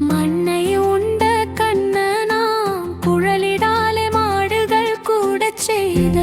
மண்ணை உண்ட கண்ணனாம் குழலிடாலே மாடுகள் கூட செய்த